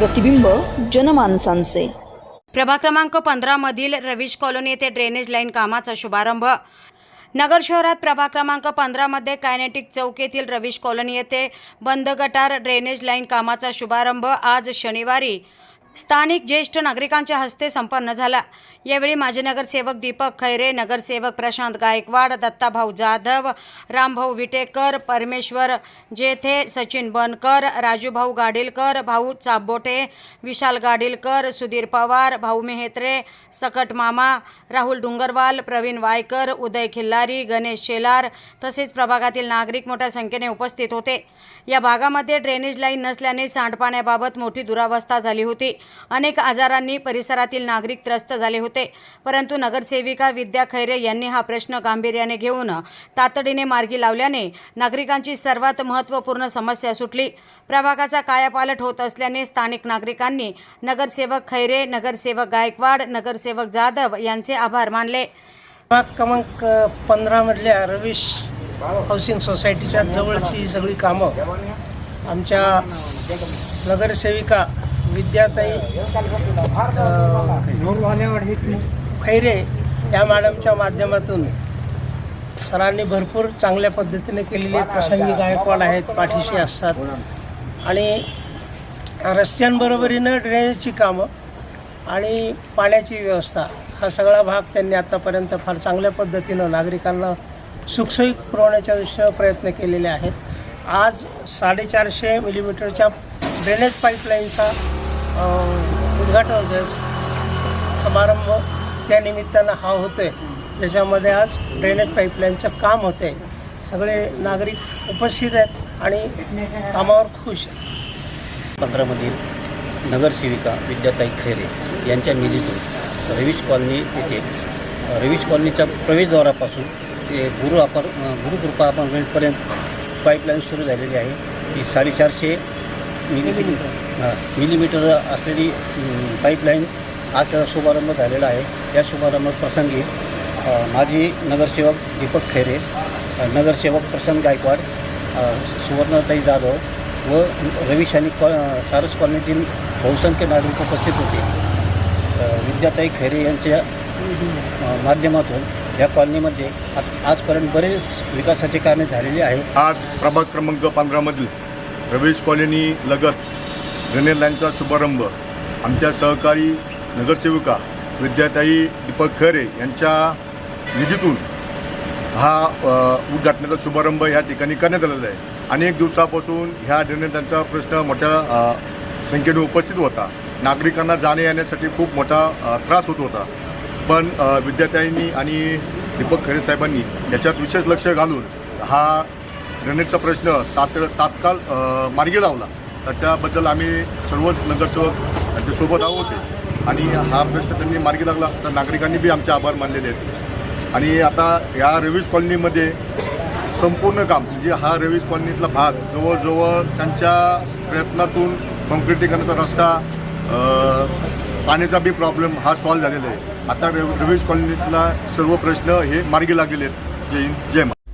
प्रतिबिंब जनमानसांचे. प्रभाग क्रमांक पंधरा मधील रवीश कॉलनी येथे ड्रेनेज लाईन कामाचा शुभारंभ. नगर शहरात प्रभाग क्रमांक पंधरामध्ये कायनेटिक चौक येथील रवीश कॉलनी येथे बंद गटार ड्रेनेज लाईन कामाचा शुभारंभ आज शनिवारी स्थानिक ज्येष्ठ नागरिकांच्या हस्ते संपन्न झाला. यावेळी माजी नगरसेवक दीपक खैरे नगरसेवक प्रशांत गायकवाड दत्ताभाऊ जाधव रामभाऊ विटेकर परमेश्वर जेथे सचिन बनकर राजूभाऊ गाडीलकर भाऊ चाबोटे विशाल गाडीलकर सुधीर पवार भाऊ मेहेत्रे सकट मामा राहुल डुंगरवाल प्रवीण वायकर उदय खिल्लारी गणेश शेलार तसेच प्रभागातील नागरिक मोठ्या संख्येने उपस्थित होते. या भागामध्ये ड्रेनेज लाईन नसल्याने सांडपाण्याबाबत मोठी दुरावस्था झाली होती. अनेक आजारांनी परिसरातील नागरिक त्रस्त झाले होते. परंतु नगरसेविका विद्या खैरे यांनी हा प्रश्न गांभीर्याने घेऊन तातडीने मार्गी लावल्याने नागरिकांची सर्वात महत्त्वपूर्ण समस्या सुटली. प्रभागाचा कायापालट होत असल्याने स्थानिक नागरिकांनी नगरसेवक खैरे नगरसेवक गायकवाड नगरसेवक जाधव यांचे आभार मानले. क्रमांक पंधरामधल्या रवीश हाऊसिंग सोसायटीच्या जवळची सगळी कामं आमच्या नगरसेविका विद्याताई खैरे या मॅडमच्या माध्यमातून सरांनी भरपूर चांगल्या पद्धतीने केलेले प्रसंगी गायकवाड आहेत पाठीशी असतात. आणि रस्त्यांबरोबरीनं ड्रेनेजची कामं आणि पाण्याची व्यवस्था हा सगळा भाग त्यांनी आत्तापर्यंत फार चांगल्या पद्धतीनं नागरिकांना सुखसोयी पुरवण्याच्या दृष्टीनं प्रयत्न केलेले आहेत. आज साडेचारशे मिलीमीटरच्या ड्रेनेज पाईपलाईनचा उद्घाटन समारंभ त्या निमित्तानं हा होतो आहे ज्याच्यामध्ये आज ड्रेनेज पाईपलाईनचं काम होतं आहे सगळे नागरिक उपस्थित आहेत आणि कामावर खुश आहेत. पंधरामधील नगरसेविका विद्याताई खैरे यांच्या निधीतून रवीश कॉलनी येथे रवीश कॉलनीच्या प्रवेशद्वारापासून ते गुरु अपार गुरुकृपा अपार्टमेंटपर्यंत पाईपलाईन सुरू झालेली आहे. ती साडेचारशे मिली हां, मिलीमीटर असलेली पाईपलाईन आज शुभारंभ झालेला आहे. या शुभारंभ प्रसंगी माजी नगरसेवक दीपक खैरे नगरसेवक प्रशांत गायकवाड सुवर्णताई जाधव व रवीश आणि कॉ सारस कॉलनीतील बहुसंख्य नागरिक उपस्थित होते. विद्याताई खैरे यांच्या माध्यमातून या कॉलनीमध्ये आजपर्यंत बरेच विकासाचे कामे झालेली आहेत. आज प्रभाग क्रमांक पंधरामधील रमेश कॉलनी लगत ड्रेनेज लाईनचा शुभारंभ. आमच्या सहकारी नगरसेविका विद्याताई दीपक खरे यांच्या निधीतून हा उद्घाटनाचा शुभारंभ या ठिकाणी करण्यात आलेला आहे. अनेक दिवसापासून ह्या ड्रेनेज प्रश्न मोठ्या संख्येने उपस्थित होता. नागरिकांना जाणे येण्यासाठी खूप मोठा त्रास होत होता. पण विद्यार्थ्यांनी आणि दीपक खरे साहेबांनी याच्यात विशेष लक्ष घालून हा ड्रेनेजचा प्रश्न तात तात्काळ मार्गी लावला. त्याच्याबद्दल आम्ही सर्वच नगरसेवक त्यांच्यासोबत आहोत. होते आणि हा प्रश्न त्यांनी मार्गी लागला. तर नागरिकांनी बी आमचे आभार मानलेले आहेत. आणि आता या रवीज कॉलनीमध्ये संपूर्ण काम म्हणजे हा रवीज कॉलनीतला भाग जवळजवळ त्यांच्या प्रयत्नातून कॉन्क्रिटीकरणाचा रस्ता पाण्याचा बी प्रॉब्लेम हा सॉल्व्ह झालेला आहे. आता रव कॉलनीतला सर्व प्रश्न हे मार्गी लागलेले आहेत. जय हिंद जय